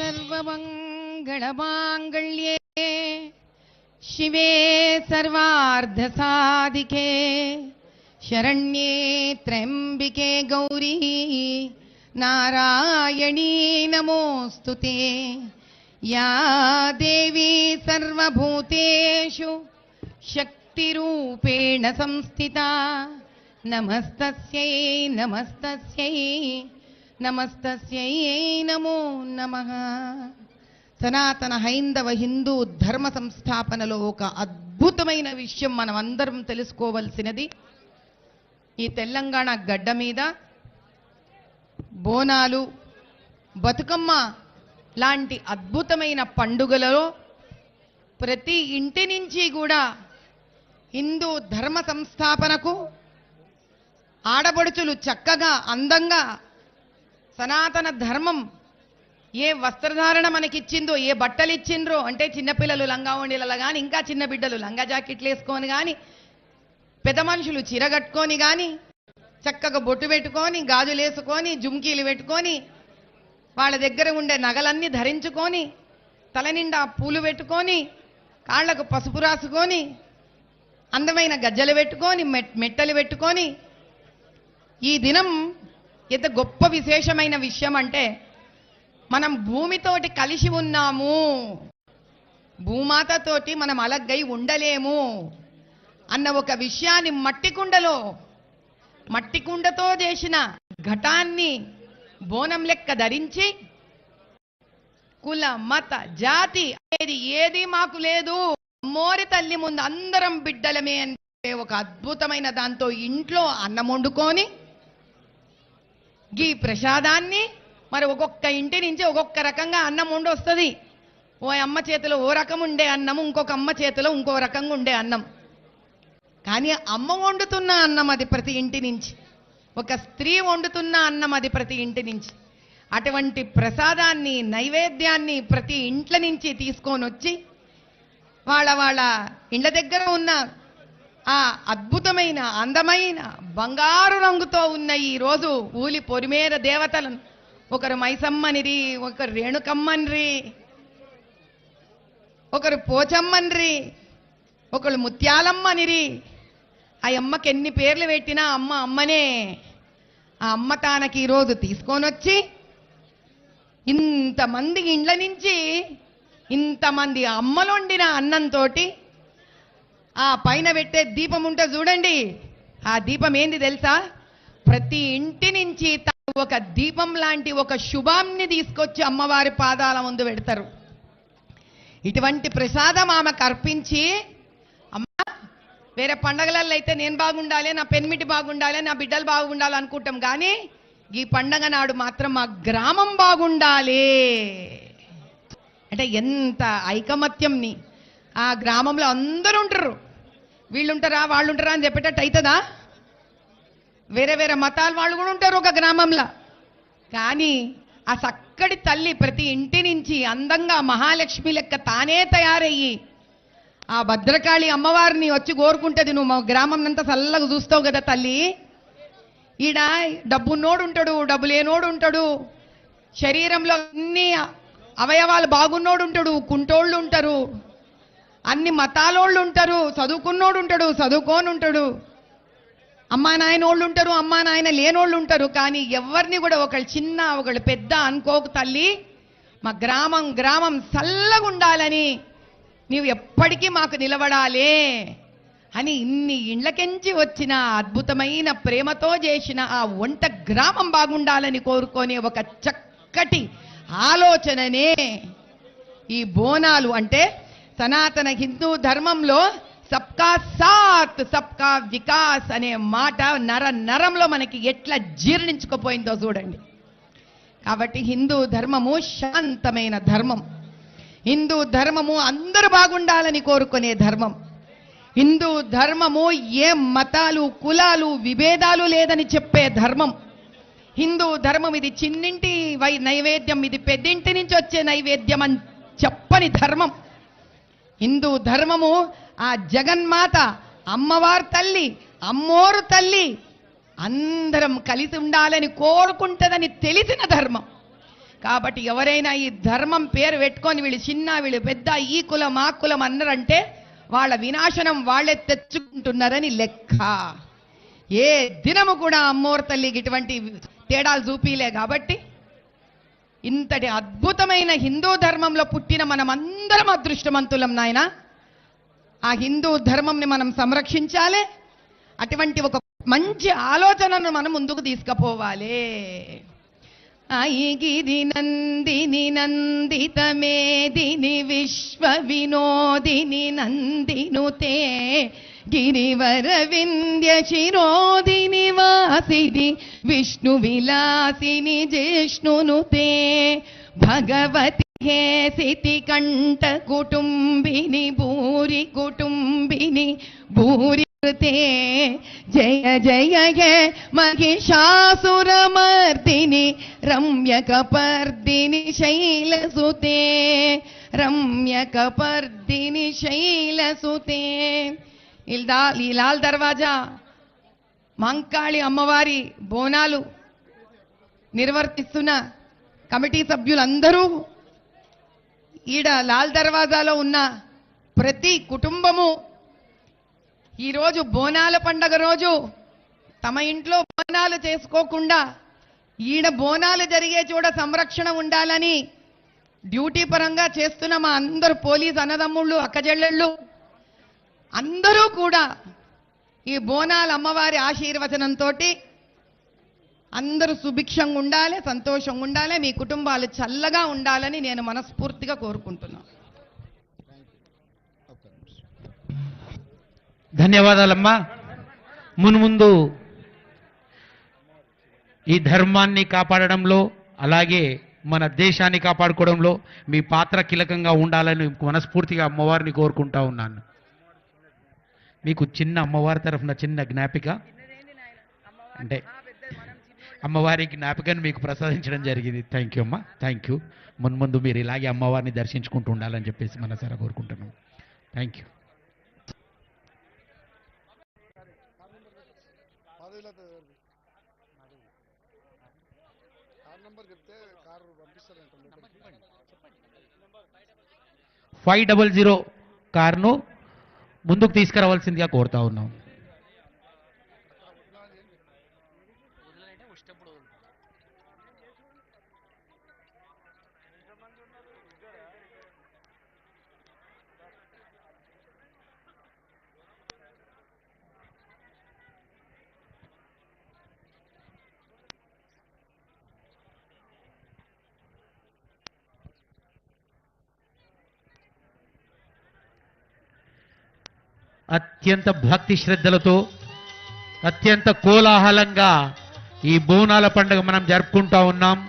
सर्वमङ्गलमाङ्गल्ये शिवे सर्वार्धसाधिके शरण्ये त्र्यम्बिके गौरी नारायणी नमोऽस्तु ते। या देवी सर्वभूतेषु शक्तिरूपेण संस्थिता। नमस्तस्यै नमस्तस्यै। నమస్తస్యై నమో నమ. సనాతన హైందవ హిందూ ధర్మ సంస్థాపనలో ఒక అద్భుతమైన విషయం మనం అందరం తెలుసుకోవలసినది. ఈ తెలంగాణ గడ్డ మీద బోనాలు బతుకమ్మ లాంటి అద్భుతమైన పండుగలలో ప్రతి ఇంటి నుంచి కూడా హిందూ ధర్మ సంస్థాపనకు ఆడపడుచులు చక్కగా అందంగా సనాతన ధర్మం ఏ వస్త్రధారణ మనకిచ్చిందో ఏ బట్టలు ఇచ్చిండ్రో అంటే చిన్నపిల్లలు లంగా ఉండేలా కానీ ఇంకా చిన్న బిడ్డలు లంగా జాకెట్లు వేసుకొని కానీ పెద్ద మనుషులు చీర కట్టుకొని కానీ చక్కగా బొట్టు పెట్టుకొని గాజులు వేసుకొని జుమ్కీలు పెట్టుకొని వాళ్ళ దగ్గర ఉండే నగలన్నీ ధరించుకొని తలనిండా పూలు పెట్టుకొని కాళ్ళకు పసుపు రాసుకొని అందమైన గజ్జలు పెట్టుకొని మెట్- మెట్టలు పెట్టుకొని ఈ దినం ఎంత గొప్ప విశేషమైన విషయం అంటే మనం భూమితోటి కలిసి ఉన్నాము. భూమాతతోటి మనం అలగ్గై ఉండలేము అన్న ఒక విషయాన్ని మట్టి కుండలో మట్టి కుండతో చేసిన ఘటాన్ని బోనం లెక్క ధరించి కుల మత జాతి అనేది ఏది మాకు లేదు. మోరి తల్లి ముందు అందరం బిడ్డలమే అంటే ఒక అద్భుతమైన దాంతో ఇంట్లో అన్నం వండుకొని గీ ప్రసాదాన్ని మరి ఒక్కొక్క ఇంటి నుంచి ఒక్కొక్క రకంగా అన్నం ఉండొస్తుంది ఓ అమ్మ చేతిలో ఓ రకం ఉండే అన్నం ఇంకొక అమ్మ చేతిలో ఇంకో రకంగా ఉండే అన్నం. కానీ అమ్మ వండుతున్న అన్నం అది ప్రతి ఇంటి నుంచి. ఒక స్త్రీ వండుతున్న అన్నం అది ప్రతి ఇంటి నుంచి. అటువంటి ప్రసాదాన్ని నైవేద్యాన్ని ప్రతి ఇంట్ల నుంచి తీసుకొని వచ్చి వాళ్ళ వాళ్ళ ఇండ్ల దగ్గర ఉన్న ఆ అద్భుతమైన అందమైన బంగారు రంగుతో ఉన్న ఈ రోజు ఊలి పొరిమేర దేవతలను. ఒకరు మైసమ్మనిరి ఒకరు రేణుకమ్మనిరి ఒకరు పోచమ్మనిరి ఒకరు ముత్యాలమ్మనిరి. ఆ అమ్మకి ఎన్ని పేర్లు పెట్టినా అమ్మ అమ్మనే. ఆ అమ్మ తానకి ఈరోజు తీసుకొని వచ్చి ఇంతమంది ఇండ్ల నుంచి ఇంతమంది అమ్మలు వండిన అన్నంతో ఆ పైన పెట్టే దీపం ఉంటే చూడండి. ఆ దీపం ఏంది తెలుసా? ప్రతి ఇంటి నుంచి తాను ఒక దీపం లాంటి ఒక శుభాన్ని తీసుకొచ్చి అమ్మవారి పాదాల ముందు పెడతారు. ఇటువంటి ప్రసాదం ఆమెకు అర్పించి అమ్మ వేరే పండగలలో అయితే నేను బాగుండాలి నా పెన్మిటి బాగుండాలి నా బిడ్డలు బాగుండాలి అనుకుంటాం కానీ ఈ పండగ నాడు మాత్రం మా గ్రామం బాగుండాలి. అంటే ఎంత ఐకమత్యంని ఆ గ్రామంలో అందరూ ఉంటారు. వీళ్ళు ఉంటారా వాళ్ళు ఉంటారా అని చెప్పేటట్టు అవుతుందా వేరే వేరే మతాల వాళ్ళు కూడా ఉంటారు ఒక గ్రామంలో. కానీ ఆ చక్కటి తల్లి ప్రతి ఇంటి నుంచి అందంగా మహాలక్ష్మి లెక్క తానే తయారయ్యి ఆ భద్రకాళి అమ్మవారిని వచ్చి కోరుకుంటుంది. నువ్వు మా గ్రామం అంతా చల్లగా చూస్తావు కదా తల్లి. ఈడ డబ్బున్నోడు ఉంటాడు డబ్బు లేనోడు ఉంటాడు శరీరంలో అన్ని అవయవాలు బాగున్నోడు ఉంటాడు కుంటోళ్ళు ఉంటారు అన్ని మతాలోళ్ళు ఉంటారు చదువుకున్నోడు ఉంటాడు చదువుకోని ఉంటాడు అమ్మా నాయన వాళ్ళు ఉంటారు అమ్మా నాయన లేనోళ్ళు ఉంటారు కానీ ఎవరిని కూడా ఒకళ్ళు చిన్న ఒకళ్ళు పెద్ద అనుకోకు తల్లి. మా గ్రామం గ్రామం చల్లగా ఉండాలని నీవు ఎప్పటికీ మాకు నిలబడాలే అని ఇన్ని ఇండ్లకెంచి వచ్చిన అద్భుతమైన ప్రేమతో చేసిన ఆ వంట గ్రామం బాగుండాలని కోరుకునే ఒక చక్కటి ఆలోచననే ఈ బోనాలు అంటే సనాతన హిందూ ధర్మంలో సబ్కా సాత్ సబ్కా వికాస్ అనే మాట నర నరంలో మనకి ఎట్లా జీర్ణించుకుపోయిందో చూడండి. కాబట్టి హిందూ ధర్మము శాంతమైన ధర్మం. హిందూ ధర్మము అందరూ బాగుండాలని కోరుకునే ధర్మం. హిందూ ధర్మము ఏ మతాలు కులాలు విభేదాలు లేదని చెప్పే ధర్మం. హిందూ ధర్మం ఇది చిన్నింటి వై నైవేద్యం ఇది పెద్దింటి నుంచి వచ్చే నైవేద్యం అని చెప్పని ధర్మం. హిందూ ధర్మము ఆ జగన్మాత అమ్మవారు తల్లి అమ్మోరు తల్లి అందరం కలిసి ఉండాలని కోరుకుంటుందని తెలిసిన ధర్మం. కాబట్టి ఎవరైనా ఈ ధర్మం పేరు పెట్టుకొని వీళ్ళు చిన్న వీళ్ళు పెద్ద ఈ కులం ఆ కులం అన్నారంటే వాళ్ళ వినాశనం వాళ్ళే తెచ్చుకుంటున్నారని లెక్క. ఏ దినము కూడా అమ్మోరు తల్లికి ఇటువంటి తేడాలు చూపిలే కాబట్టి ఇంతటి అద్భుతమైన హిందూ ధర్మంలో పుట్టిన మనమందరం అదృష్టవంతులం నాయన. ఆ హిందూ ధర్మంని మనం సంరక్షించాలి. అటువంటి ఒక మంచి ఆలోచనను మనం ముందుకు తీసుకుపోవాలి. ఐగిరి నందిని నందితమేదిని విశ్వ వినోదిని నందినుతే గిరివర వింధ్య శిరోదిని వాసిని विलासिनि विष्णुविलासिनि जिष्णुनुते भगवति कंठ कुटुंबिनी भूरी कुटुंबिनी भूरी कृते जय जय हे सुते रम्यकपर्दिनि शैलसुते शैल सुते लाल दरवाज़ा మంకాళి అమ్మవారి బోనాలు నిర్వర్తిస్తున్న కమిటీ సభ్యులందరూ ఈడ లాల్ దర్వాజాలో ఉన్న ప్రతి కుటుంబము ఈరోజు బోనాల పండగ రోజు తమ ఇంట్లో బోనాలు చేసుకోకుండా ఈడ బోనాలు జరిగే చూడ సంరక్షణ ఉండాలని డ్యూటీ పరంగా చేస్తున్న మా అందరు పోలీస్ అన్నదమ్ముళ్ళు అక్కజెళ్ళళ్ళు అందరూ కూడా ఈ బోనాల అమ్మవారి ఆశీర్వచనంతో అందరూ సుభిక్షంగా ఉండాలి సంతోషంగా ఉండాలి మీ కుటుంబాలు చల్లగా ఉండాలని నేను మనస్ఫూర్తిగా కోరుకుంటున్నాను. ధన్యవాదాలమ్మా. మున్ముందు ఈ ధర్మాన్ని కాపాడడంలో అలాగే మన దేశాన్ని కాపాడుకోవడంలో మీ పాత్ర కీలకంగా ఉండాలని మనస్ఫూర్తిగా అమ్మవారిని కోరుకుంటా ఉన్నాను. మీకు చిన్న అమ్మవారి తరఫున చిన్న జ్ఞాపిక? అంటే అమ్మవారి జ్ఞాపికను మీకు ప్రసాదించడం జరిగింది. థ్యాంక్ యూ అమ్మా. థ్యాంక్ యూ మున్ముందు మీరు ఇలాగే అమ్మవారిని దర్శించుకుంటూ ఉండాలని చెప్పేసి మనసారా కోరుకుంటున్నాం. Thank you five double zero కార్ను ముందుకు తీసుకురావాల్సిందిగా కోరుతా ఉన్నాం. అత్యంత భక్తి శ్రద్ధలతో అత్యంత కోలాహలంగా ఈ బోనాల పండుగ మనం జరుపుకుంటా ఉన్నాం.